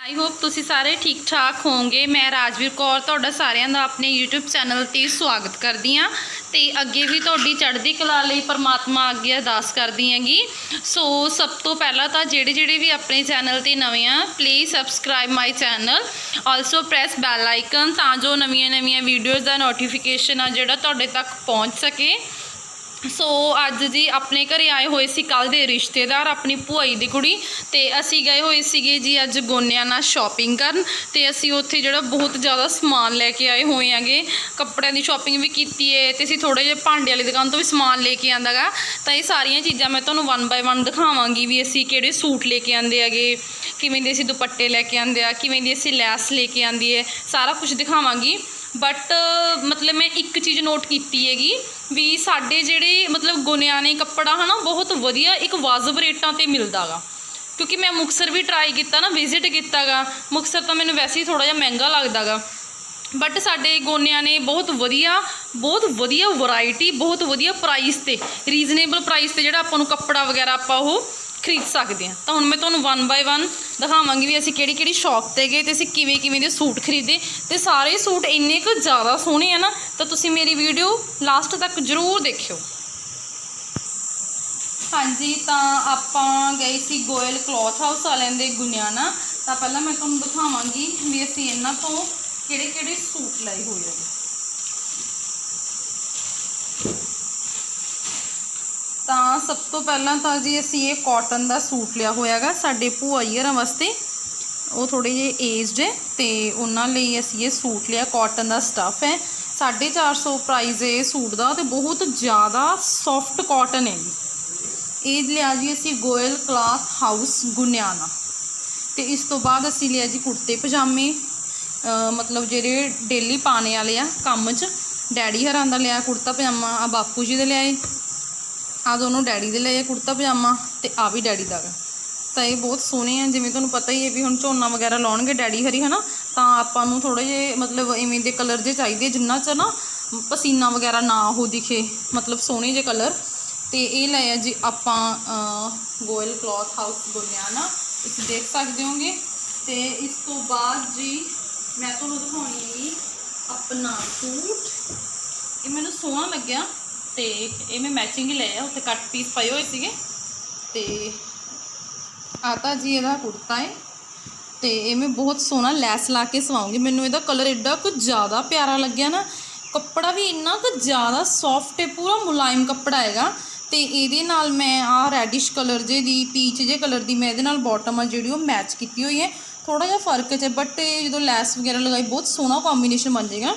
I hope ਤੁਸੀਂ ਸਾਰੇ ਠੀਕ ਠਾਕ ਹੋਵੋਗੇ। ਮੈਂ ਰਾਜਵੀਰ ਕੌਰ, ਤੁਹਾਡਾ ਸਾਰਿਆਂ ਦਾ ਆਪਣੇ YouTube ਚੈਨਲ ਤੇ ਸਵਾਗਤ ਕਰਦੀ ਹਾਂ। ਤੇ ਅੱਗੇ ਵੀ ਤੁਹਾਡੀ ਚੜ੍ਹਦੀ ਕਲਾ ਲਈ ਪਰਮਾਤਮਾ ਅੱਗੇ ਅਰਦਾਸ ਕਰਦੀ ਹੈਗੀ। ਸੋ ਸਭ ਤੋਂ ਪਹਿਲਾਂ ਤਾਂ ਜਿਹੜੇ ਜਿਹੜੇ ਵੀ ਆਪਣੇ ਚੈਨਲ ਤੇ ਨਵੇਂ ਆ please subscribe my channel also press bell icon ਤਾਂ ਜੋ ਨਵੀਆਂ ਨਵੀਆਂ ਵੀਡੀਓਜ਼ ਦਾ ਨੋਟੀਫਿਕੇਸ਼ਨ ਆ ਜਿਹੜਾ ਤੁਹਾਡੇ ਤੱਕ ਪਹੁੰਚ ਸਕੇ। ਸੋ ਅੱਜ ਜੀ ਆਪਣੇ ਘਰੇ ਆਏ ਹੋਏ ਸੀ ਕੱਲ ਦੇ ਰਿਸ਼ਤੇਦਾਰ, ਆਪਣੀ ਭੁਆਈ ਦੀ ਕੁੜੀ ਤੇ ਅਸੀਂ ਗਏ ਹੋਏ ਸੀਗੇ ਜੀ ਅੱਜ ਗੋਨਿਆਂ ਨਾਲ ਸ਼ਾਪਿੰਗ ਕਰਨ ਤੇ ਅਸੀਂ ਉੱਥੇ ਜਿਹੜਾ ਬਹੁਤ ਜ਼ਿਆਦਾ ਸਮਾਨ ਲੈ ਕੇ ਆਏ ਹੋਏ ਆਂਗੇ ਕੱਪੜਿਆਂ ਦੀ ਸ਼ਾਪਿੰਗ ਵੀ ਕੀਤੀ ਹੈ ਤੇ ਅਸੀਂ ਥੋੜੇ ਜਿਹੇ ਭਾਂਡੇ ਵਾਲੀ ਦੁਕਾਨ ਤੋਂ ਵੀ ਸਮਾਨ ਲੈ ਕੇ ਆਂਦਾਗਾ ਤਾਂ ਇਹ ਸਾਰੀਆਂ ਚੀਜ਼ਾਂ ਮੈਂ ਤੁਹਾਨੂੰ ਵਨ ਬਾਏ ਵਨ ਦਿਖਾਵਾਂਗੀ ਵੀ ਅਸੀਂ ਕਿਹੜੇ ਸੂਟ ਲੈ ਕੇ ਆਂਦੇ ਹੈਗੇ, ਕਿਵੇਂ ਦੇ ਅਸੀਂ ਦੁਪੱਟੇ ਲੈ ਕੇ ਆਂਦੇ ਆ, ਕਿਵੇਂ ਦੀ ਅਸੀਂ ਲੈਸ ਲੈ ਕੇ ਆਂਦੀ ਹੈ ਸਾਰਾ ਕੁਝ ਦਿਖਾਵਾਂਗੀ। ਬਟ ਮਤਲਬ ਮੈਂ ਇੱਕ ਚੀਜ਼ ਨੋਟ ਕੀਤੀ ਹੈਗੀ ਵੀ ਸਾਡੇ ਜਿਹੜੇ ਮਤਲਬ ਗੁਨਿਆਣੇ ਕੱਪੜਾ ਹਨਾ, ਬਹੁਤ ਵਧੀਆ ਇੱਕ ਵਾਜਬ ਰੇਟਾਂ ਤੇ ਮਿਲਦਾਗਾ। ਕਿਉਂਕਿ ਮੈਂ ਮੁਕਸਰ ਵੀ ਟਰਾਈ ਕੀਤਾ ਨਾ ਵਿਜ਼ਿਟ ਕੀਤਾਗਾ। ਮੁਕਸਰ ਤਾਂ ਮੈਨੂੰ ਵੈਸੇ ਹੀ ਥੋੜਾ ਜਿਹਾ ਮਹਿੰਗਾ ਲੱਗਦਾਗਾ। ਬਟ ਸਾਡੇ ਗੋਨਿਆਂ ਨੇ ਬਹੁਤ ਵਧੀਆ ਬਹੁਤ ਵਧੀਆ ਵੈਰਾਈਟੀ ਬਹੁਤ ਵਧੀਆ ਪ੍ਰਾਈਸ ਤੇ ਰੀਜ਼ਨੇਬਲ ਪ੍ਰਾਈਸ ਤੇ ਜਿਹੜਾ ਆਪਾਂ ਨੂੰ ਕੱਪੜਾ ਵਗੈਰਾ ਆਪਾਂ ਉਹ ਖਰੀਦ ਸਕਦੇ ਹਾਂ। ਤਾਂ ਹੁਣ ਮੈਂ ਤੁਹਾਨੂੰ ਵਨ ਬਾਏ ਵਨ ਦਿਖਾਵਾਂਗੀ ਵੀ ਅਸੀਂ ਕਿਹੜੀ ਕਿਹੜੀ ਸ਼ੌਪ ਤੇ ਗਏ ਤੇ ਅਸੀਂ ਕਿਵੇਂ ਕਿਵੇਂ ਦੇ ਸੂਟ ਖਰੀਦੇ। ਤੇ ਸਾਰੇ ਸੂਟ ਇੰਨੇ ਕੁ ਜ਼ਿਆਦਾ ਸੋਹਣੇ ਆ ਨਾ, ਤਾਂ ਤੁਸੀਂ ਮੇਰੀ ਵੀਡੀਓ ਲਾਸਟ ਤੱਕ ਜ਼ਰੂਰ ਦੇਖਿਓ। ਹਾਂਜੀ, ਤਾਂ ਆਪਾਂ ਗਏ ਸੀ ਗੋਇਲ ਕਲੋਥ ਹਾਊਸ ਵਾਲਿਆਂ ਦੇ ਗੁਨਿਆਣਾ। ਤਾਂ ਪਹਿਲਾਂ ਮੈਂ ਤੁਹਾਨੂੰ ਦਿਖਾਵਾਂਗੀ ਵੀ ਅਸੀਂ ਇਹਨਾਂ ਤੋਂ ਕਿਹੜੇ ਕਿਹੜੇ ਸੂਟ ਲਏ ਹੋਏ ਆ। ਤਾਂ ਸਭ ਤੋਂ ਪਹਿਲਾਂ ਤਾਂ ਜੀ ਅਸੀਂ ਇਹ ਕਾਟਨ ਦਾ ਸੂਟ ਲਿਆ ਹੋਇਆਗਾ ਸਾਡੇ ਭੂਆ ਜੀਰਾਂ ਵਾਸਤੇ। ਉਹ ਥੋੜੇ ਜਿਹੇ ਏਜਡ ਹੈ ਤੇ ਉਹਨਾਂ ਲਈ ਅਸੀਂ ਇਹ ਸੂਟ ਲਿਆ ਕਾਟਨ ਦਾ ਸਟੱਫ ਹੈ। 450 ਪ੍ਰਾਈਸ ਹੈ ਇਹ ਸੂਟ ਦਾ ਤੇ ਬਹੁਤ ਜ਼ਿਆਦਾ ਸੌਫਟ ਕਾਟਨ ਹੈ ਜੀ। ਇਹ ਲਿਆ ਜੀ ਅਸੀਂ ਗੋਇਲ ਕਲਾਥ ਹਾਊਸ ਗੁਨਿਆਣਾ। ਤੇ ਇਸ ਤੋਂ ਬਾਅਦ ਅਸੀਂ ਲਿਆ ਜੀ ਕੁੜਤੇ ਪਜਾਮੇ ਮਤਲਬ ਜਿਹੜੇ ਡੇਲੀ ਪਾਣੇ ਵਾਲੇ ਆ ਕੰਮ 'ਚ। ਡੈਡੀ ਹਰਾਂ ਦਾ ਲਿਆ ਕੁੜਤਾ ਪਜਾਮਾ, ਆ ਬਾਪੂ ਜੀ ਦੇ ਲਿਆਏ। ਆ ਦੋਨੋਂ ਡੈਡੀ ਦੇ ਲਏ ਆ ਕੁੜਤਾ ਪਜਾਮਾ ਤੇ ਆ ਵੀ ਡੈਡੀ ਦਾ ਗਾ। ਤਾਂ ਇਹ ਬਹੁਤ ਸੋਹਣੇ ਆ, ਜਿਵੇਂ ਤੁਹਾਨੂੰ ਪਤਾ ਹੀ ਹੈ ਵੀ ਹੁਣ ਝੋਨਾ ਵਗੈਰਾ ਲਾਉਣਗੇ ਡੈਡੀ ਹਰੀ, ਹਨਾ? ਤਾਂ ਆਪਾਂ ਨੂੰ ਥੋੜੇ ਜਿਹੇ ਮਤਲਬ ਇਵੇਂ ਦੇ ਕਲਰ ਜੇ ਚਾਹੀਦੇ, ਜਿੰਨਾ ਚ ਨਾ ਪਸੀਨਾ ਵਗੈਰਾ ਨਾ ਹੋ ਦਿਖੇ, ਮਤਲਬ ਸੋਹਣੇ ਜੇ ਕਲਰ ਤੇ ਇਹ ਲਏ ਆ ਜੀ ਆਪਾਂ ਗੋਇਲ ਕਲੋਥ ਹਾਊਸ ਗੁਰਨਿਆਣਾ ਤੁਸੀਂ ਦੇਖ ਸਕਦੇ ਹੋਗੇ। ਤੇ ਇਸ ਤੋਂ ਬਾਅਦ ਜੀ ਮੈਂ ਤੁਹਾਨੂੰ ਦਿਖਾਉਣੀ ਆਪਣਾ ਸੂਟ। ਇਹ ਮੈਨੂੰ ਸੋਹਣਾ ਲੱਗਿਆ। ਤੇ ਇਹ ਮੈਂ ਮੈਚਿੰਗ ਹੀ ਲਿਆ ਉੱਥੇ ਕੱਟ ਪੀਸ ਪਏ ਹੋਏ ਸੀਗੇ। ਤੇ ਆਤਾ ਜੀ ਇਹਦਾ ਕੁੜਤਾ ਹੈ ਤੇ ਇਹ ਮੈਂ ਬਹੁਤ ਸੋਹਣਾ ਲੈਸ ਲਾ ਕੇ ਸਵਾਉਂਗੀ। ਮੈਨੂੰ ਇਹਦਾ ਕਲਰ ਐਡਾ ਕੁ ਜ਼ਿਆਦਾ ਪਿਆਰਾ ਲੱਗਿਆ ਨਾ, ਕੱਪੜਾ ਵੀ ਇੰਨਾ ਕੁ ਜ਼ਿਆਦਾ ਸੌਫਟ ਹੈ ਪੂਰਾ ਮੁਲਾਇਮ ਕੱਪੜਾ ਹੈਗਾ। ਤੇ ਇਹਦੇ ਨਾਲ ਮੈਂ ਆ ਰੈਡਿਸ਼ ਕਲਰ ਜੇ ਦੀ ਪੀਚ ਜੇ ਕਲਰ ਦੀ ਮੈਂ ਇਹਦੇ ਨਾਲ ਬਾਟਮ ਆ ਜਿਹੜੀ ਉਹ ਮੈਚ ਕੀਤੀ ਹੋਈ ਹੈ ਥੋੜਾ ਜਿਹਾ ਫ਼ਰਕ ਹੈ ਬਟ ਇਹ ਜਦੋਂ ਲੈਸ ਵਗੈਰਾ ਲਗਾਈ, ਬਹੁਤ ਸੋਹਣਾ ਕੰਬੀਨੇਸ਼ਨ ਬਣ ਜਾਏਗਾ।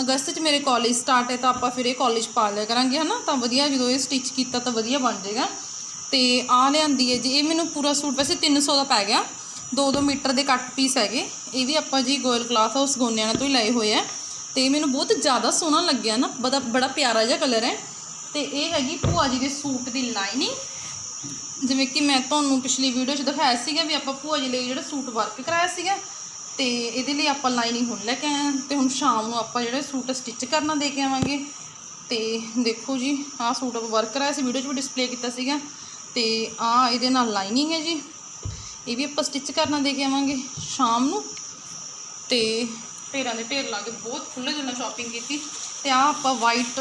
ਅਗਸਤ 'ਚ ਮੇਰੇ ਕਾਲਜ ਸਟਾਰਟ ਹੈ ਤਾਂ ਆਪਾਂ ਫਿਰ ਇਹ ਕਾਲਜ ਪਾ ਲਿਆ ਕਰਾਂਗੇ, ਹਨਾ? ਤਾਂ ਵਧੀਆ, ਜਦੋਂ ਇਹ ਸਟਿਚ ਕੀਤਾ ਤਾਂ ਵਧੀਆ ਬਣ ਜਾਏਗਾ। ਤੇ ਆ ਲਿਆਂਦੀ ਹੈ ਜੀ, ਇਹ ਮੈਨੂੰ ਪੂਰਾ ਸੂਟ ਵੈਸੇ 300 ਦਾ ਪੈ ਗਿਆ। 2-2 ਮੀਟਰ ਦੇ ਕੱਟ ਪੀਸ ਹੈਗੇ। ਇਹ ਵੀ ਆਪਾਂ ਜੀ ਗੋਇਲ ਕਲਾਥ ਹਾਊਸ ਗੋਨਿਆਣਾ ਤੋਂ ਹੀ ਲਏ ਹੋਏ ਆ। ਤੇ ਇਹ ਮੈਨੂੰ ਬਹੁਤ ਜ਼ਿਆਦਾ ਸੋਹਣਾ ਲੱਗਿਆ ਨਾ, ਬੜਾ ਬੜਾ ਪਿਆਰਾ ਜਿਹਾ ਕਲਰ ਹੈ। ਤੇ ਇਹ ਹੈਗੀ ਭੂਆ ਜੀ ਦੇ ਸੂਟ ਦੀ ਲਾਈਨਿੰਗ ਜਿਵੇਂ ਕਿ ਮੈਂ ਤੁਹਾਨੂੰ ਪਿਛਲੀ ਵੀਡੀਓ 'ਚ ਦਿਖਾਇਆ ਸੀਗਾ ਵੀ ਆਪਾਂ ਭੂਆ ਜੀ ਲਈ ਜਿਹੜਾ ਸੂਟ ਵਰਕ ਕਰਾਇਆ ਸੀਗਾ ਤੇ ਇਹਦੇ ਲਈ ਆਪਾਂ ਲਾਈਨਿੰਗ ਹੁਣ ਲੈ ਕੇ ਆਏ ਹਾਂ ਤੇ ਹੁਣ ਸ਼ਾਮ ਨੂੰ ਆਪਾਂ ਜਿਹੜੇ ਸੂਟ ਸਟਿਚ ਕਰਨਾ ਦੇ ਕੇ ਆਵਾਂਗੇ। ਤੇ ਦੇਖੋ ਜੀ, ਆਹ ਸੂਟ ਆਪਾਂ ਵਰਕ ਕਰਾਇਆ ਸੀ ਵੀਡੀਓ 'ਚ ਵੀ ਡਿਸਪਲੇ ਕੀਤਾ ਸੀਗਾ। ਤੇ ਆਹ ਇਹਦੇ ਨਾਲ ਲਾਈਨਿੰਗ ਹੈ ਜੀ। ਇਹ ਵੀ ਆਪਾਂ ਸਟਿਚ ਕਰਨਾ ਦੇ ਕੇ ਆਵਾਂਗੇ ਸ਼ਾਮ ਨੂੰ। ਤੇ ਢੇਰਾਂ ਦੇ ਢੇਰ ਲਾ ਕੇ ਬਹੁਤ ਖੁੱਲ੍ਹੇ ਦਿਲ ਨਾਲ ਸ਼ਾਪਿੰਗ ਕੀਤੀ। ਤੇ ਆ ਆਪਾਂ ਵਾਈਟ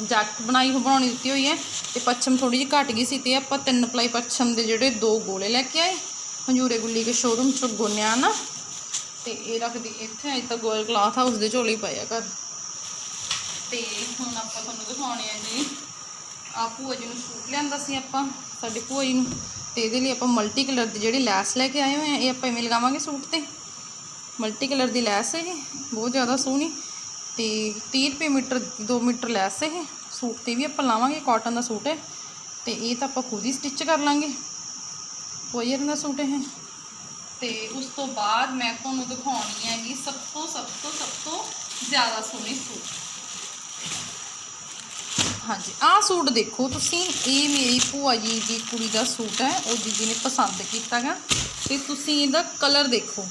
ਜੈਕਟ ਬਣਾਈ ਬਣਾਉਣੀ ਦਿੱਤੀ ਹੋਈ ਹੈ। ਤੇ ਪੱਛਮ ਥੋੜੀ ਜਿਹੀ ਘਟ ਗਈ ਸੀ ਤੇ ਆਪਾਂ ਤਿੰਨ ਪਲਾਈ ਪੱਛਮ ਦੇ ਜਿਹੜੇ ਦੋ ਗੋਲੇ ਲੈ ਕੇ ਆਏ। ਹੰਜੂਰੇ ਗੁੱਲੀ ਕੇ ਸ਼ੋਰੂਮ ਚੋਂ ਗੋਨਿਆ ਨਾ। ਤੇ ਇਹ ਰੱਖਦੀ ਇੱਥੇ, ਅਜੇ ਤੱਕ ਗੋਲ ਕਲਾਥ ਹਾਊਸ ਦੇ ਝੋਲੇ ਪਾਇਆ ਘਰ। ਤੇ ਹੁਣ ਆਪਾਂ ਤੁਹਾਨੂੰ ਦਿਖਾਉਣੇ ਆ ਜੀ। ਆ ਭੂਆ ਜੀ ਨੂੰ ਸੂਟ ਲਿਆਂਦਾ ਸੀ ਆਪਾਂ, ਸਾਡੇ ਭੂਆ ਜੀ ਨੂੰ। ਤੇ ਇਹਦੇ ਲਈ ਆਪਾਂ ਮਲਟੀ ਕਲਰ ਦੀ ਜਿਹੜੀ ਲੈਸ ਲੈ ਕੇ ਆਏ ਹੋਏ ਆ, ਇਹ ਆਪਾਂ ਇਵੇਂ ਲਗਾਵਾਂਗੇ ਸੂਟ ਤੇ। ਮਲਟੀ ਕਲਰ ਦੀ ਲੈਸ ਹੈ ਇਹ, ਬਹੁਤ ਜ਼ਿਆਦਾ ਸੋਹਣੀ। ਤੇ 30 ਰੁਪਏ ਮੀਟਰ 2 ਮੀਟਰ ਲੈਸ ਹੈ ਇਹ, ਸੂਟ ਤੇ ਵੀ ਆਪਾਂ ਲਾਵਾਂਗੇ ਕਾਟਨ ਦਾ ਸੂਟ ਹੈ। ਤੇ ਇਹ ਤਾਂ ਆਪਾਂ ਖੁਦ ਹੀ ਸਟਿਚ ਕਰ ਲਾਂਗੇ। ਕੋਰੀਅਰ ਦਾ ਸੂਟ ਹੈ ਤੇ ਉਸ ਤੋਂ ਬਾਅਦ ਮੈਂ ਤੁਹਾਨੂੰ ਦਿਖਾਉਣੀ ਹੈਗੀ ਸਭ ਤੋਂ ਸਭ ਤੋਂ ਸਭ ਤੋਂ ਜ਼ਿਆਦਾ ਸੋਹਣੀ ਸੂਟ। ਹਾਂਜੀ, ਆਹ ਸੂਟ ਦੇਖੋ ਤੁਸੀਂ, ਇਹ ਮੇਰੀ ਭੂਆ ਜੀ ਦੀ ਕੁੜੀ ਦਾ ਸੂਟ ਹੈ, ਉਹ ਦੀਦੀ ਨੇ ਪਸੰਦ ਕੀਤਾਗਾ ਤੇ ਤੁਸੀਂ ਇਹਦਾ ਕਲਰ ਦੇਖੋ।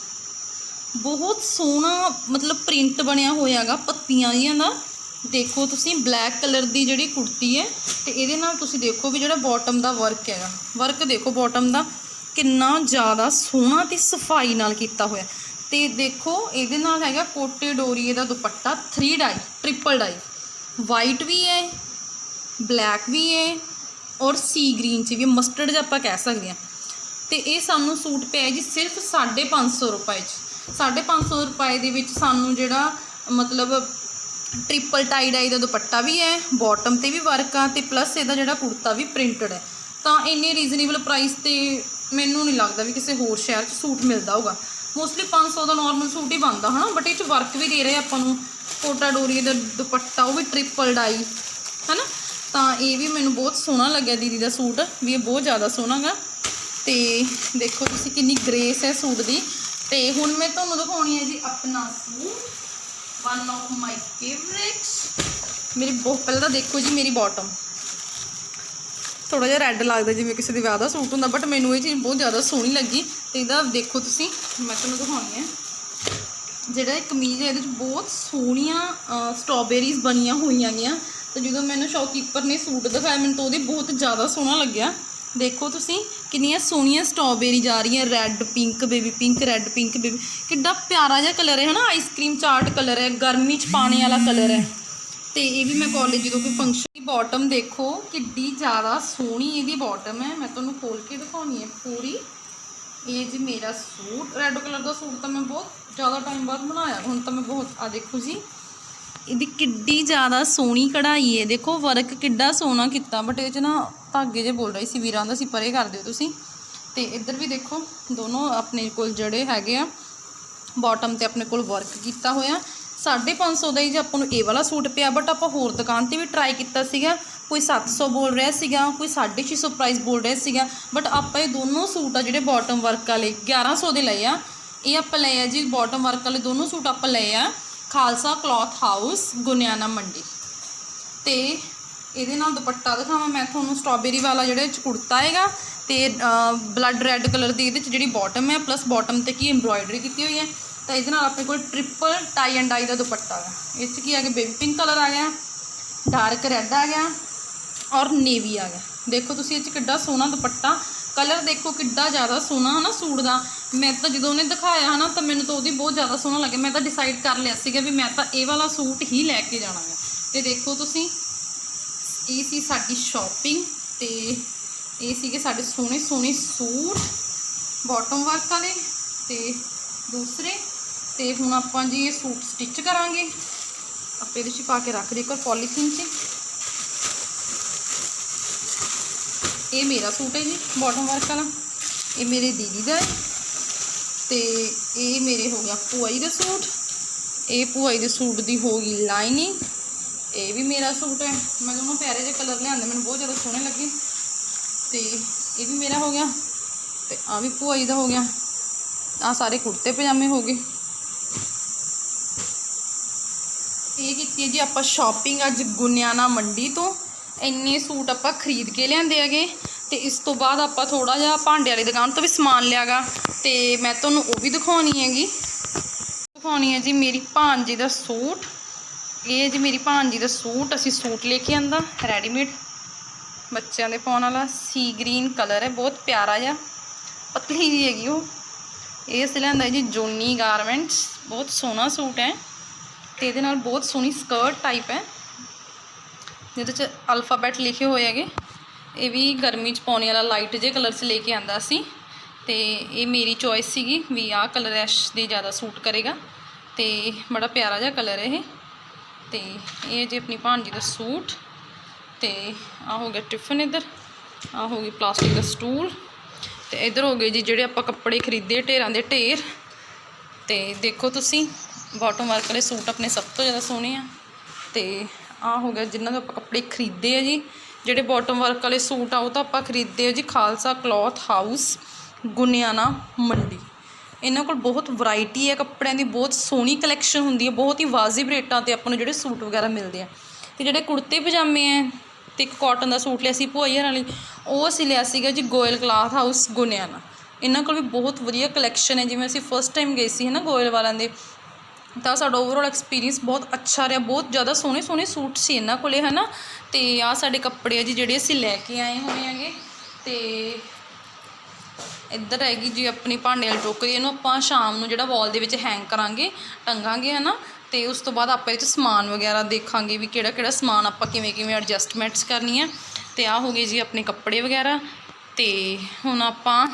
ਬਹੁਤ ਸੋਹਣਾ ਮਤਲਬ ਪ੍ਰਿੰਟ ਬਣਿਆ ਹੋਇਆਗਾ ਪੱਤੀਆਂ ਜਿਹੀਆਂ ਦਾ। ਦੇਖੋ ਤੁਸੀਂ, ਬਲੈਕ ਕਲਰ ਦੀ ਜਿਹੜੀ ਕੁੜਤੀ ਹੈ, ਤੇ ਇਹਦੇ ਨਾਲ ਤੁਸੀਂ ਦੇਖੋ ਵੀ ਜਿਹੜਾ ਬਾਟਮ ਦਾ ਵਰਕ ਹੈਗਾ। ਵਰਕ ਦੇਖੋ ਬਾਟਮ ਦਾ। ਕਿੰਨਾ ਜ਼ਿਆਦਾ ਸੋਹਣਾ ਤੇ ਸਫ਼ਾਈ ਨਾਲ ਕੀਤਾ ਹੋਇਆ। ਤੇ ਦੇਖੋ, ਇਹਦੇ ਨਾਲ ਹੈਗਾ ਕੋਟੇ ਡੋਰੀਏ ਦਾ ਦੁਪੱਟਾ 3 ਡਾਈ ਟ੍ਰਿਪਲ ਡਾਈ ਵਾਈਟ ਵੀ ਹੈ ਬਲੈਕ ਵੀ ਹੈ ਔਰ ਸੀ ਗ੍ਰੀਨ ਚ ਵੀ ਮਸਟਰਡ ਜਿਹਾ ਆਪਾਂ ਕਹਿ ਸਕਦੇ ਹਾਂ। ਤੇ ਇਹ ਸਾਨੂੰ ਸੂਟ ਪਿਆ ਜੀ ਸਿਰਫ 550 ਰੁਪਏ ਚ। 550 ਰੁਪਏ ਦੇ ਵਿੱਚ ਸਾਨੂੰ ਜਿਹੜਾ, ਮਤਲਬ ਟ੍ਰਿਪਲ ਟਾਈ ਡਾਈ ਦਾ ਦੁਪੱਟਾ ਵੀ ਹੈ ਬਾਟਮ ਤੇ ਵੀ ਵਰਕ ਆ ਤੇ ਪਲੱਸ ਇਹਦਾ ਜਿਹੜਾ ਕੁੜਤਾ ਵੀ ਪ੍ਰਿੰਟਡ ਹੈ। ਤਾਂ ਇੰਨੇ ਰੀਜ਼ਨੇਬਲ ਪ੍ਰਾਈਸ ਤੇ ਮੈਨੂੰ ਨਹੀਂ ਲੱਗਦਾ ਵੀ ਕਿਸੇ ਹੋਰ ਸ਼ਹਿਰ 'ਚ ਸੂਟ ਮਿਲਦਾ ਹੋਊਗਾ। ਮੋਸਟਲੀ 500 ਦਾ ਨਾਰਮਲ ਸੂਟ ਹੀ ਬਣਦਾ, ਹਨਾ? ਬਟ ਇਹ 'ਚ ਵਰਕ ਵੀ ਦੇ ਰਹੇ ਆਪਾਂ ਨੂੰ। ਕੋਟਾ ਡੋਰੀ ਦਾ ਦੁਪੱਟਾ, ਉਹ ਵੀ ਟ੍ਰਿਪਲ ਡਾਈ ਹਨਾ? ਤਾਂ ਇਹ ਵੀ ਮੈਨੂੰ ਬਹੁਤ ਸੋਹਣਾ ਲੱਗਿਆ ਦੀਦੀ ਦਾ ਸੂਟ, ਵੀ ਇਹ ਬਹੁਤ ਜ਼ਿਆਦਾ ਸੋਹਣਾ ਗਾ। ਤੇ ਦੇਖੋ ਤੁਸੀਂ ਕਿੰਨੀ ਗ੍ਰੇਸ ਹੈ ਸੂਟ ਦੀ। ਤੇ ਹੁਣ ਮੈਂ ਤੁਹਾਨੂੰ ਦਿਖਾਉਣੀ ਹੈ ਜੀ ਆਪਣਾ suit. One of my favourites ਮੇਰੀ ਬਹੁਤ ਪਹਿਲਾਂ ਤਾਂ ਦੇਖੋ ਜੀ ਮੇਰੀ ਬਾਟਮ ਥੋੜਾ ਜਿਹਾ ਰੈੱਡ ਲੱਗਦਾ ਜਿਵੇਂ ਕਿਸੇ ਦੇ ਵਿਆਹ ਦਾ ਸੂਟ ਹੁੰਦਾ ਬਟ ਮੈਨੂੰ ਇਹ ਚੀਜ਼ ਬਹੁਤ ਜ਼ਿਆਦਾ ਸੋਹਣੀ ਲੱਗੀ ਤੇ ਇਹਦਾ ਦੇਖੋ ਤੁਸੀਂ, ਮੈਂ ਤੁਹਾਨੂੰ ਦਿਖਾਉਣੀ ਹੈ ਜਿਹੜਾ ਇਹ ਕਮੀਜ਼ ਹੈ, ਇਹਦੇ ਵਿੱਚ ਬਹੁਤ ਸੋਹਣੀਆਂ ਸਟ੍ਰਾਬੇਰੀਜ਼ ਬਣੀਆਂ ਹੋਈਆਂ ਗੀਆਂ। ਤੇ ਜਦੋਂ ਮੈਨੂੰ ਸ਼ੌਪਕੀਪਰ ਨੇ ਸੂਟ ਦਿਖਾਇਆ, ਮੈਨੂੰ ਤਾਂ ਉਹਦੇ ਬਹੁਤ ਜ਼ਿਆਦਾ ਸੋਹਣਾ ਲੱਗਿਆ। ਦੇਖੋ ਤੁਸੀਂ, ਕਿੰਨੀਆਂ ਸੋਹਣੀਆਂ ਸਟ੍ਰਾਬੇਰੀ ਜਾ ਰਹੀਆਂ red pink baby pink red pink baby ਕਿੱਡਾ ਪਿਆਰਾ ਜਿਹਾ ਕਲਰ ਹੈ, ਹਨਾ? ਆਈਸਕ੍ਰੀਮ ਚਾਟ ਕਲਰ ਹੈ, ਗਰਮੀ 'ਚ ਪਾਣੇ ਵਾਲਾ ਕਲਰ ਹੈ। ਤੇ ਇਹ ਵੀ ਮੈਂ ਕਾਲਜ ਜਦੋਂ ਕੋਈ ਫੰਕਸ਼ਨ ਦੀ ਬਾਟਮ ਦੇਖੋ, ਕਿੱਡੀ ਜ਼ਿਆਦਾ ਸੋਹਣੀ ਇਹਦੀ ਬਾਟਮ ਹੈ। ਮੈਂ ਤੁਹਾਨੂੰ ਖੋਲ ਕੇ ਦਿਖਾਉਣੀ ਹੈ ਪੂਰੀ। ਇਹ ਜੀ ਮੇਰਾ ਸੂਟ ਰੈੱਡ ਕਲਰ ਦਾ ਸੂਟ ਤਾਂ ਮੈਂ ਬਹੁਤ ਜ਼ਿਆਦਾ ਟਾਈਮ ਬਾਅਦ ਬਣਾਇਆ। ਹੁਣ ਤਾਂ ਮੈਂ ਬਹੁਤ ਆ ਦੇਖੋ ਜੀ ਇਹਦੀ ਕਿੱਡੀ ਜ਼ਿਆਦਾ ਸੋਹਣੀ ਕਢਾਈ ਹੈ। ਦੇਖੋ ਵਰਕ ਕਿੱਡਾ ਸੋਹਣਾ ਕੀਤਾ ਬਟ ਇਹ 'ਚ ਨਾ ਧਾਗੇ ਜੇ ਬੋਲ ਰਹੀ ਸੀ, ਵੀਰਾਂ ਦਾ ਸੀ, ਪਰੇ ਕਰ ਦਿਓ ਤੁਸੀਂ। ਤੇ ਇੱਧਰ ਵੀ ਦੇਖੋ, ਦੋਨੋਂ ਆਪਣੇ ਕੋਲ ਜਿਹੜੇ ਹੈਗੇ ਆ ਬਾਟਮ ਤੇ ਆਪਣੇ ਕੋਲ ਵਰਕ ਕੀਤਾ ਹੋਇਆ। 550 ਦਾ ਹੀ ਜੇ ਆਪਾਂ ਨੂੰ ਇਹ ਵਾਲਾ ਸੂਟ ਪਿਆ ਬਟ ਆਪਾਂ ਹੋਰ ਦੁਕਾਨ ਤੇ ਵੀ ਟਰਾਈ ਕੀਤਾ ਸੀਗਾ। ਕੋਈ 700 ਬੋਲ ਰਿਹਾ ਸੀਗਾ, ਕੋਈ 650 ਪ੍ਰਾਈਸ ਬੋਲ ਰਿਹਾ ਸੀਗਾ ਬਟ ਆਪਾਂ ਇਹ ਦੋਨੋਂ ਸੂਟ ਆ ਜਿਹੜੇ ਬਾਟਮ ਵਰਕ ਵਾਲੇ 1100 ਦੇ ਲਏ ਆ। ਇਹ ਆਪਾਂ ਲਏ ਆ ਜੀ ਬਾਟਮ ਵਰਕ ਵਾਲੇ ਦੋਨੋਂ ਸੂਟ ਆਪਾਂ ਲਏ ਆ, ਖਾਲਸਾ ਕਲੌਥ ਹਾਊਸ ਗੁਨਿਆਨਾ ਮੰਡੀ। ਤੇ ਇਹਦੇ ਨਾਲ ਦੁਪੱਟਾ ਦਿਖਾਵਾਂ, ਮੈਂ ਤੁਹਾਨੂੰ ਸਟ੍ਰਾਬੇਰੀ ਵਾਲਾ ਜਿਹੜਾ ਕੁੜਤਾ ਹੈਗਾ, ਤੇ ਬਲੱਡ ਰੈੱਡ ਕਲਰ ਦੀ ਇਹਦੇ 'ਚ ਜਿਹੜੀ ਬਾਟਮ ਹੈ ਪਲੱਸ ਬਾਟਮ ਤੇ ਕੀ ਐਮਬ੍ਰੋਇਡਰੀ ਕੀਤੀ ਹੋਈ ਹੈ। ਤਾਂ ਇਹਦੇ ਨਾਲ ਆਪਣੇ ਕੋਲ ਟ੍ਰਿਪਲ ਟਾਈ ਐਂਡ ਡਾਈ ਦਾ ਦੁਪੱਟਾ ਹੈ। ਇਹ 'ਚ ਕੀ ਆ ਗਿਆ? ਬੇਬੀ ਪਿੰਕ ਕਲਰ ਆ ਗਿਆ ਡਾਰਕ ਰੈੱਡ ਆ ਗਿਆ ਔਰ ਨੇਵੀ ਆ ਗਿਆ। ਦੇਖੋ ਤੁਸੀਂ ਇਹ 'ਚ ਕਿੱਡਾ ਸੋਹਣਾ ਦੁਪੱਟਾ। ਕਲਰ ਦੇਖੋ ਕਿੱਡਾ ਜ਼ਿਆਦਾ ਸੋਹਣਾ, ਹਨਾ, ਸੂਟ ਦਾ। ਮੈਂ ਤਾਂ ਜਦੋਂ ਉਹਨੇ ਦਿਖਾਇਆ, ਹਨਾ, ਤਾਂ ਮੈਨੂੰ ਤਾਂ ਉਹਦੀ ਬਹੁਤ ਜ਼ਿਆਦਾ ਸੋਹਣਾ ਲੱਗਿਆ। ਮੈਂ ਤਾਂ ਡਿਸਾਈਡ ਕਰ ਲਿਆ ਸੀਗਾ ਵੀ ਮੈਂ ਤਾਂ ਇਹ ਵਾਲਾ ਸੂਟ ਹੀ ਲੈ ਕੇ ਜਾਣਾ ਹੈ। ਤੇ ਦੇਖੋ ਤੁਸੀਂ, ਇਹ ਸੀ ਸਾਡੀ ਸ਼ਾਪਿੰਗ ਤੇ ਇਹ ਸੀਗੇ ਸਾਡੇ ਸੋਹਣੇ ਸੋਹਣੇ ਸੂਟ। ਬਾਟਮ ਵਰਕ ਵਾਲੇ ਤੇ ਦੂਸਰੇ ਤੇ ਹੁਣ ਆਪਾਂ ਜੀ ਇਹ ਸੂਟ ਸਟਿਚ ਕਰਾਂਗੇ। ਆਪਾਂ ਇਹਦੇ 'ਚ ਪਾ ਕੇ ਰੱਖ ਦੇ ਇੱਕ ਪੋਲੀਥੀਨ 'ਚ। ਇਹ ਮੇਰਾ ਸੂਟ ਹੈ ਜੀ ਬਾਟਮ ਵਰਕ ਵਾਲਾ। ਇਹ ਮੇਰੇ ਦੀਦੀ ਦਾ ਹੈ। ਤੇ ਇਹ ਮੇਰੇ ਹੋ ਗਿਆ ਭੂਆ ਦਾ ਸੂਟ। ਇਹ ਭੂਆ ਦੇ ਸੂਟ ਦੀ ਹੋ ਗਈ ਲਾਈਨਿੰਗ ਇਹ ਵੀ ਮੇਰਾ ਸੂਟ ਹੈ। ਮੈਂ ਦੋਨੋਂ ਪਿਆਰੇ ਜਿਹੇ ਕਲਰ ਲਿਆਂਦੇ, ਮੈਨੂੰ ਬਹੁਤ ਜ਼ਿਆਦਾ ਸੋਹਣੇ ਲੱਗੇ। ਤੇ ਇਹ ਵੀ ਮੇਰਾ ਹੋ ਗਿਆ। ਤੇ ਆ ਵੀ ਭੂਆ ਦਾ ਹੋ ਗਿਆ। ਆ ਸਾਰੇ ਕੁੜਤੇ ਪਜਾਮੇ ਹੋ ਗਏ। ਇਹ ਕੀਤੀ ਹੈ ਜੀ ਆਪਾਂ ਸ਼ਾਪਿੰਗ ਅੱਜ ਗੁਨਿਆਣਾ ਮੰਡੀ ਤੋਂ। ਇੰਨੇ ਸੂਟ ਆਪਾਂ ਖਰੀਦ ਕੇ ਲਿਆਂਦੇ ਹੈਗੇ। ਤੇ ਇਸ ਤੋਂ ਬਾਅਦ ਆਪਾਂ ਥੋੜਾ ਜਿਹਾ ਭਾਂਡੇ ਵਾਲੀ ਦੁਕਾਨ ਤੋਂ ਵੀ ਸਮਾਨ ਲਿਆਗਾ। ਤੇ ਮੈਂ ਤੁਹਾਨੂੰ ਉਹ ਵੀ ਦਿਖਾਉਣੀ ਹੈਗੀ। ਦਿਖਾਉਣੀ ਹੈ ਜੀ ਮੇਰੀ ਭਾਂਜੀ ਦਾ ਸੂਟ। ਇਹ ਹੈ ਜੀ ਮੇਰੀ ਭਾਂਜੀ ਦਾ ਸੂਟ। ਅਸੀਂ ਸੂਟ ਲੈ ਕੇ ਆਂਦਾ ਰੈਡੀਮੇਡ ਬੱਚਿਆਂ ਦੇ ਪਾਉਣ ਵਾਲਾ। ਸੀ ਗ੍ਰੀਨ ਕਲਰ ਹੈ, ਬਹੁਤ ਪਿਆਰਾ ਜਿਹਾ। ਪਤਲੀ ਜੀ ਹੈਗੀ ਉਹ। ਇਹ ਅਸੀਂ ਲਿਆਂਦਾ ਜੀ ਜੋਨੀ ਗਾਰਮੈਂਟਸ ਬਹੁਤ ਸੋਹਣਾ ਸੂਟ ਹੈ। ਤੇ ਇਹਦੇ ਨਾਲ ਬਹੁਤ ਸੋਹਣੀ ਸਕਰਟ ਟਾਈਪ ਹੈ। ਜਿਹਦੇ ਚ ਅਲਫਾਬੈਟ ਲਿਖੇ ਹੋਏ ਹੈਗੇ। ਇਹ ਵੀ ਗਰਮੀ ਚ ਪਾਉਣੇ ਵਾਲਾ ਲਾਈਟ ਜੇ ਕਲਰ 'ਚ ਲੈ ਕੇ ਆਂਦਾ ਸੀ। ਤੇ ਇਹ ਮੇਰੀ ਚੋਇਸ ਸੀਗੀ ਵੀ ਆਹ ਕਲਰ ਐਸ਼ ਦੇ ਜ਼ਿਆਦਾ ਸੂਟ ਕਰੇਗਾ। ਤੇ ਬੜਾ ਪਿਆਰਾ ਜਿਹਾ ਕਲਰ ਇਹ। ਤੇ ਇਹ ਜੀ ਆਪਣੀ ਭਾਣਜੀ ਦਾ ਸੂਟ। ਤੇ ਆ ਹੋ ਗਿਆ ਟਿਫਨ ਇੱਧਰ। ਆ ਹੋ ਗਈ ਪਲਾਸਟਿਕ ਦਾ ਸਟੂਲ ਤੇ ਇੱਧਰ ਹੋ ਗਏ ਜੀ ਜਿਹੜੇ ਆਪਾਂ ਕੱਪੜੇ ਖਰੀਦੇ ਢੇਰਾਂ ਦੇ ਢੇਰ। ਤੇ ਦੇਖੋ ਤੁਸੀਂ ਬਾਟਮ ਵਰਕ ਵਾਲੇ ਸੂਟ ਆਪਣੇ ਸਭ ਤੋਂ ਜ਼ਿਆਦਾ ਸੋਹਣੇ ਆ। ਤੇ ਆ ਹੋ ਗਿਆ ਜਿਨ੍ਹਾਂ ਤੋਂ ਆਪਾਂ ਕੱਪੜੇ ਖਰੀਦੇ ਆ ਜੀ। ਜਿਹੜੇ ਬਾਟਮ ਵਰਕ ਵਾਲੇ ਸੂਟ ਆ, ਉਹ ਤਾਂ ਆਪਾਂ ਖਰੀਦੇ ਆ ਜੀ ਖਾਲਸਾ ਕਲੌਥ ਹਾਊਸ ਗੁਨਿਆਣਾ ਮੰਡੀ। ਇਹਨਾਂ ਕੋਲ ਬਹੁਤ ਵੈਰਾਈਟੀ ਹੈ ਕੱਪੜਿਆਂ ਦੀ ਬਹੁਤ ਸੋਹਣੀ ਕਲੈਕਸ਼ਨ ਹੁੰਦੀ ਹੈ ਬਹੁਤ ਹੀ ਵਾਜਿਬ ਰੇਟਾਂ ਤੇ ਆਪਾਂ ਨੂੰ ਜਿਹੜੇ ਸੂਟ ਵਗੈਰਾ ਮਿਲਦੇ ਆ। ਤੇ ਜਿਹੜੇ ਕੁੜਤੇ ਪਜਾਮੇ ਆ, ਤੇ ਇੱਕ ਕਾਟਨ ਦਾ ਸੂਟ ਲਿਆ ਸੀ ਭੋਈਆਂ ਵਾਲੀ ਉਹ ਅਸੀਂ ਲਿਆ ਸੀਗਾ ਜੀ ਗੋਇਲ ਕਲਾਥ ਹਾਊਸ ਗੁਨਿਆਣਾ। ਇਹਨਾਂ ਕੋਲ ਵੀ ਬਹੁਤ ਵਧੀਆ ਕਲੈਕਸ਼ਨ ਹੈ ਜਿਵੇਂ ਅਸੀਂ ਫਸਟ ਟਾਈਮ ਗਏ ਸੀ ਹੈ ਨਾ ਗੋਇਲ ਵਾਲਿਆਂ ਦੇ ਤਾਂ ਸਾਡਾ ਓਵਰਆਲ ਐਕਸਪੀਰੀਅੰਸ ਬਹੁਤ ਅੱਛਾ ਰਿਹਾ, ਬਹੁਤ ਜ਼ਿਆਦਾ ਸੋਹਣੇ ਸੋਹਣੇ ਸੂਟ ਸੀ ਇਹਨਾਂ ਕੋਲੇ, ਹਨਾ? ਤੇ ਆ ਸਾਡੇ ਕੱਪੜੇ ਆ ਜੀ ਜਿਹੜੇ ਅਸੀਂ ਲੈ ਕੇ ਆਏ ਹੋਏ ਹੈਗੇ। ਤੇ ਇੱਧਰ ਹੈਗੀ ਜੀ ਆਪਣੀ ਭਾਂਡੇ ਵਾਲੀ ਟੋਕਰੀ, ਇਹਨੂੰ ਆਪਾਂ ਸ਼ਾਮ ਨੂੰ ਜਿਹੜਾ ਵਾਲ ਦੇ ਵਿੱਚ ਹੈਂਗ ਕਰਾਂਗੇ, ਟੰਗਾਂਗੇ, ਹਨਾ? ਤੇ ਉਸ ਤੋਂ ਬਾਅਦ ਆਪਾਂ ਇਹ 'ਚ ਸਮਾਨ ਵਗੈਰਾ ਦੇਖਾਂਗੇ ਵੀ ਕਿਹੜਾ ਕਿਹੜਾ ਸਮਾਨ ਆਪਾਂ ਕਿਵੇਂ ਕਿਵੇਂ ਐਡਜਸਟਮੈਂਟਸ ਕਰਨੀ ਹੈ ਤੇ ਆ ਹੋ ਗਏ ਜੀ ਆਪਣੇ ਕੱਪੜੇ ਵਗੈਰਾ। ਤੇ ਹੁਣ ਆਪਾਂ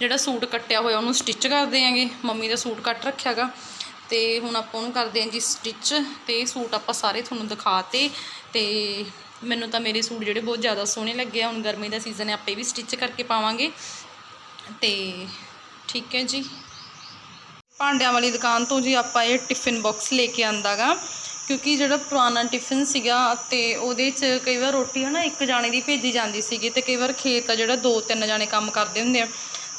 ਜਿਹੜਾ ਸੂਟ ਕੱਟਿਆ ਹੋਇਆ ਉਹਨੂੰ ਸਟਿਚ ਕਰਦੇ ਦਿਆਂਗੇ। ਮੰਮੀ ਦਾ ਸੂਟ ਕੱਟ ਰੱਖਿਆਗਾ ਤੇ ਹੁਣ ਆਪਾਂ ਉਹਨੂੰ ਕਰਦੇ ਹਾਂ ਜੀ ਸਟਿਚ ਤੇ ਸੂਟ ਆਪਾਂ ਸਾਰੇ ਤੁਹਾਨੂੰ ਦਿਖਾਤੇ ਤੇ ਮੈਨੂੰ ਤਾਂ ਮੇਰੇ ਸੂਟ ਜਿਹੜੇ ਬਹੁਤ ਜ਼ਿਆਦਾ ਸੋਹਣੇ ਲੱਗੇ ਆ, ਹੁਣ ਗਰਮੀ ਦਾ ਸੀਜ਼ਨ ਹੈ ਇਹ ਵੀ ਸਟਿਚ ਕਰਕੇ ਪਾਵਾਂਗੇ। ਤੇ ਠੀਕ ਹੈ ਜੀ। ਭਾਂਡਿਆਂ ਵਾਲੀ ਦੁਕਾਨ ਤੋਂ ਜੀ ਆਪਾਂ ਇਹ ਟਿਫਿਨ ਬਾਕਸ ਲੈ ਕੇ ਆਂਦਾਗਾ, ਕਿਉਂਕਿ ਜਿਹੜਾ ਪੁਰਾਣਾ ਟਿਫਿਨ ਸੀਗਾ ਤੇ ਉਹਦੇ 'ਚ ਕਈ ਵਾਰ ਰੋਟੀ ਹਨਾ ਇੱਕ ਜਾਣੇ ਦੀ ਭੇਜੀ ਜਾਂਦੀ ਸੀਗੀ ਤੇ ਕਈ ਵਾਰ ਖੇਤ ਆ ਜਿਹੜਾ ਦੋ ਤਿੰਨ ਜਾਣੇ ਕੰਮ ਕਰਦੇ ਹੁੰਦੇ ਆ।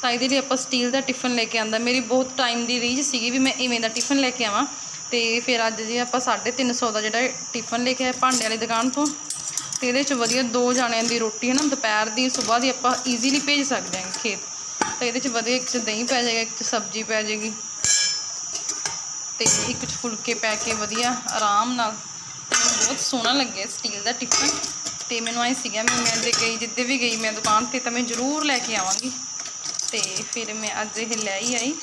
ਤਾਂ ਇਹਦੇ ਲਈ ਆਪਾਂ ਸਟੀਲ ਦਾ ਟਿਫਨ ਲੈ ਕੇ ਆਂਦਾ। ਮੇਰੀ ਬਹੁਤ ਟਾਈਮ ਦੀ ਰੀਝ ਸੀਗੀ ਵੀ ਮੈਂ ਇਵੇਂ ਦਾ ਟਿਫਨ ਲੈ ਕੇ ਆਵਾਂ। ਤੇ ਫਿਰ ਅੱਜ ਜੀ ਆਪਾਂ 350 ਦਾ ਜਿਹੜਾ ਟਿਫਨ ਲੈ ਕੇ ਆਏ ਭਾਂਡਿਆਂ ਵਾਲੀ ਦੁਕਾਨ ਤੋਂ, ਤੇ ਇਹਦੇ 'ਚ ਵਧੀਆ ਦੋ ਜਾਣਿਆਂ ਦੀ ਰੋਟੀ ਹੈ ਨਾ, ਦੁਪਹਿਰ ਦੀ ਸਵੇਰ ਦੀ ਆਪਾਂ ਈਜ਼ੀਲੀ ਭੇਜ ਸਕਦੇ ਹਾਂ ਖੇਤ। ਤਾਂ ਇਹਦੇ 'ਚ ਵਧੀਆ ਇੱਕ 'ਚ ਦਹੀਂ ਪੈ ਜਾਏਗਾ, ਇੱਕ 'ਚ ਸਬਜ਼ੀ ਪੈ ਜਾਏਗੀ। ਤੇ ਇੱਕ 'ਚ ਫੁਲਕੇ ਪੈ ਕੇ ਵਧੀਆ ਆਰਾਮ ਨਾਲ। ਮੈਨੂੰ ਬਹੁਤ ਸੋਹਣਾ ਲੱਗਿਆ ਸਟੀਲ ਦਾ ਟਿਫਨ ਤੇ ਮੈਨੂੰ ਐ ਸੀਗਾ ਵੀ ਮੈਂ ਜੇ ਗਈ ਜਿੱਦੇ ਵੀ ਗਈ ਮੈਂ ਦੁਕਾਨ ਤੇ ਤਾਂ ਮੈਂ ਜ਼ਰੂਰ ਲੈ ਕੇ ਆਵਾਂਗੀ। ਤੇ ਫਿਰ ਮੈਂ ਅੱਜ ਇਹ ਲੈ ਹੀ ਆਈ।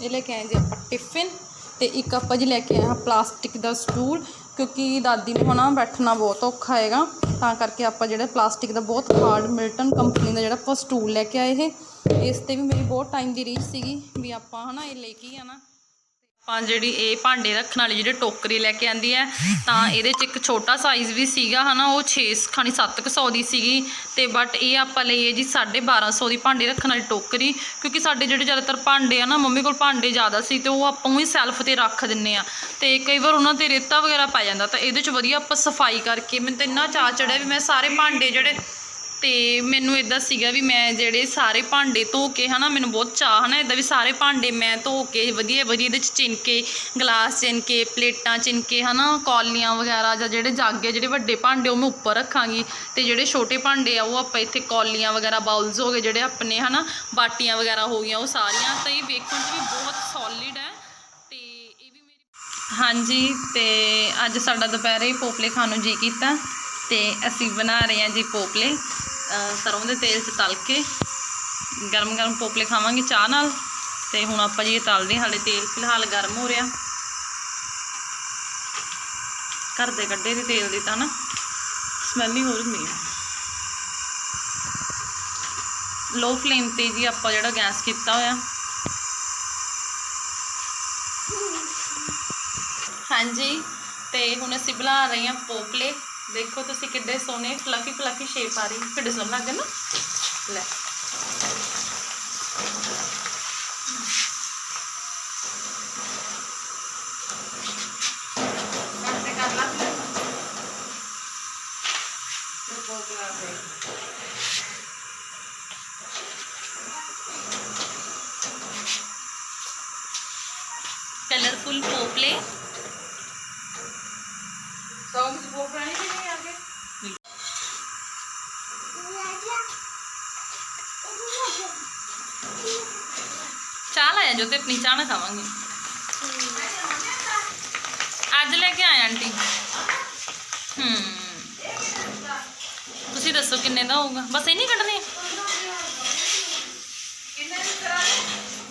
ਇਹ ਲੈ ਕੇ ਆਏ ਜੀ ਆਪਾਂ ਟਿਫਿਨ ਤੇ ਇੱਕ ਆਪਾਂ ਜੀ ਲੈ ਕੇ ਆਏ ਹਾਂ ਪਲਾਸਟਿਕ ਦਾ ਸਟੂਲ, ਕਿਉਂਕਿ ਦਾਦੀ ਨੂੰ ਹਨਾ ਬੈਠਣਾ ਬਹੁਤ ਔਖਾ ਹੈਗਾ, ਤਾਂ ਕਰਕੇ ਆਪਾਂ ਜਿਹੜਾ ਪਲਾਸਟਿਕ ਦਾ ਬਹੁਤ ਹਾਰਡ ਮਿਲਟਨ ਕੰਪਨੀ ਦਾ ਜਿਹੜਾ ਆਪਾਂ ਸਟੂਲ ਲੈ ਕੇ ਆਏ ਇਹ। ਇਸ ਤੇ ਵੀ ਮੇਰੀ ਬਹੁਤ ਟਾਈਮ ਦੀ ਰੀਚ ਸੀਗੀ ਵੀ ਆਪਾਂ ਹਨਾ ਇਹ ਲੈ ਕੇ ਹੀ ਆਣਾ ਆਪਾਂ ਜਿਹੜੀ ਇਹ ਭਾਂਡੇ ਰੱਖਣ ਵਾਲੀ ਜਿਹੜੇ ਟੋਕਰੀ ਲੈ ਕੇ ਆਂਦੀ ਹੈ, ਤਾਂ ਇਹਦੇ 'ਚ ਇੱਕ ਛੋਟਾ ਸਾਈਜ਼ ਵੀ ਸੀਗਾ, ਹਨਾ, ਉਹ 6 ਖਾਣੀ 700 ਦੀ ਸੀਗੀ। ਤੇ ਬਟ ਇਹ ਆਪਾਂ ਲਈ ਹੈ ਜੀ 1250 ਦੀ ਭਾਂਡੇ ਰੱਖਣ ਵਾਲੀ ਟੋਕਰੀ, ਕਿਉਂਕਿ ਸਾਡੇ ਜਿਹੜੇ ਜ਼ਿਆਦਾਤਰ ਭਾਂਡੇ ਆ ਨਾ, ਮੰਮੀ ਕੋਲ ਭਾਂਡੇ ਜ਼ਿਆਦਾ ਸੀ, ਤੇ ਉਹ ਆਪਾਂ ਹੀ ਸੈਲਫ ਤੇ ਰੱਖ ਦਿੰਨੇ ਆ। ਤੇ ਕਈ ਵਾਰ ਉਹਨਾਂ ਤੇ ਰੇਤਾ ਵਗੈਰਾ ਪੈ ਜਾਂਦਾ, ਤਾਂ ਇਹਦੇ 'ਚ ਵਧੀਆ ਆਪਾਂ ਸਫ਼ਾਈ ਕਰਕੇ, ਮੈਨੂੰ ਤਾਂ ਇੰਨਾ ਚਾਅ ਚੜਿਆ ਵੀ ਮੈਂ ਸਾਰੇ ਭਾਂਡੇ ਜਿਹੜੇ ਤੇ ਮੈਨੂੰ ਇਦਾਂ ਸੀਗਾ ਵੀ ਮੈਂ ਜਿਹੜੇ ਸਾਰੇ ਭਾਂਡੇ ਧੋ ਕੇ ਹਨਾ, ਮੈਨੂੰ ਬਹੁਤ ਚਾਹ ਹਨਾ ਇਦਾਂ ਵੀ ਸਾਰੇ ਭਾਂਡੇ ਮੈਂ ਧੋ ਕੇ ਵਧੀਆ ਵਧੀਆ ਇਹਦੇ ਚ ਚਿਣਕੇ ਗਲਾਸ ਚਿਣਕੇ ਪਲੇਟਾਂ ਚਿਣਕੇ ਹਨਾ, ਕੌਲੀਆਂ ਵਗੈਰਾ ਜਾਂ ਜਿਹੜੇ ਜੱਗ ਆ ਜਿਹੜੇ ਵੱਡੇ ਭਾਂਡੇ ਉਹ ਮੈਂ ਉੱਪਰ ਰੱਖਾਂਗੀ ਤੇ ਜਿਹੜੇ ਛੋਟੇ ਭਾਂਡੇ ਆ ਉਹ ਆਪਾਂ ਇੱਥੇ ਕੌਲੀਆਂ ਵਗੈਰਾ ਬਾਉਲਸ ਹੋ ਗਏ ਜਿਹੜੇ ਆਪਣੇ ਹਨਾ, ਬਾਟੀਆਂ ਵਗੈਰਾ ਹੋ ਗਈਆਂ ਉਹ ਸਾਰੀਆਂ ਤਾਂ ਇਹ ਵੇਖਣ 'ਚ ਵੀ ਬਹੁਤ ਸੋਲਿਡ ਹੈ ਤੇ ਇਹ ਵੀ ਮੇਰੀ ਹਾਂਜੀ ਤੇ ਅੱਜ ਸਾਡਾ ਦੁਪਹਿਰੇ ਪੋਪਲੇ ਖਾਣ ਨੂੰ ਜੀ ਕੀਤਾ ਤੇ ਅਸੀਂ ਬਣਾ ਰਹੇ ਹਾਂ ਜੀ ਪੋਪਲੇ। ਸਰੋਂ ਦੇ ਤੇਲ 'ਚ ਤਲ ਕੇ ਗਰਮ ਗਰਮ ਪੋਪਲੇ ਖਾਵਾਂਗੇ ਚਾਹ ਨਾਲ ਤੇ ਹੁਣ ਆਪਾਂ ਜੀ ਇਹ ਤਲਦੇ ਹਾਂ, ਹਾਲੇ ਤੇਲ ਫਿਲਹਾਲ ਗਰਮ ਹੋ ਰਿਹਾ। ਘਰ ਦੇ ਕੱਢੇ ਦੇ ਤੇਲ ਦੀ ਤਾਂ ਨਾ ਸਮੈਲ ਹੀ ਹੋ ਰਹੀ ਹੈ ਲੋ ਫਲੇਮ ਤੇ ਜੀ ਆਪਾਂ ਜਿਹੜਾ ਗੈਸ ਕੀਤਾ ਹੋਇਆ। ਹਾਂਜੀ ਤੇ ਹੁਣ ਅਸੀਂ ਬਣਾ ਰਹੇ ਹਾਂ ਪੋਪਲੇ। ਦੇਖੋ ਤੁਸੀਂ ਕਿੱਡੇ ਸੋਹਣੇ ਫਲਫੀ ਫਲਫੀ ਸ਼ੇਪ ਆ ਰਹੀ। ਕਿੱਡੇ ਸੋਹਣੇ ਲੱਗਦੇ ਨਾ? ਲੈ ਕਲਰਫੁਲ ਪੋਪਲੇ ਚਾਹ ਲਾਇਆ ਜੋ ਤੇ ਆਪਣੀ ਚਾਹ ਨਾ ਖਾਵਾਂਗੇ। ਅੱਜ ਲੈ ਕੇ ਆਏ ਆਂਟੀ। ਹੂੰ। ਤੁਸੀਂ ਦੱਸੋ ਕਿੰਨੇ ਦਾ ਹੋਊਗਾ? ਬਸ ਇਹ ਨਹੀਂ ਕੱਢਣੀ।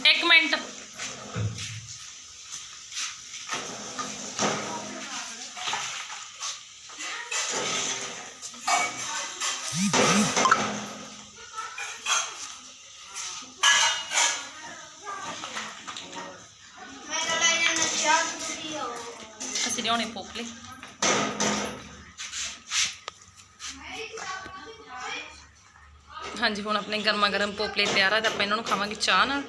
ਇੱਕ ਮਿੰਟ। ਅਸੀਂ ਲਿਆਉਣੇ ਪੋਪਲੇ ਹਾਂਜੀ, ਹੁਣ ਆਪਣੇ ਗਰਮਾ ਗਰਮ ਪੋਪਲੇ ਤਿਆਰ ਆ ਤੇ ਆਪਾਂ ਇਹਨਾਂ ਨੂੰ ਖਾਵਾਂਗੇ ਚਾਹ ਨਾਲ।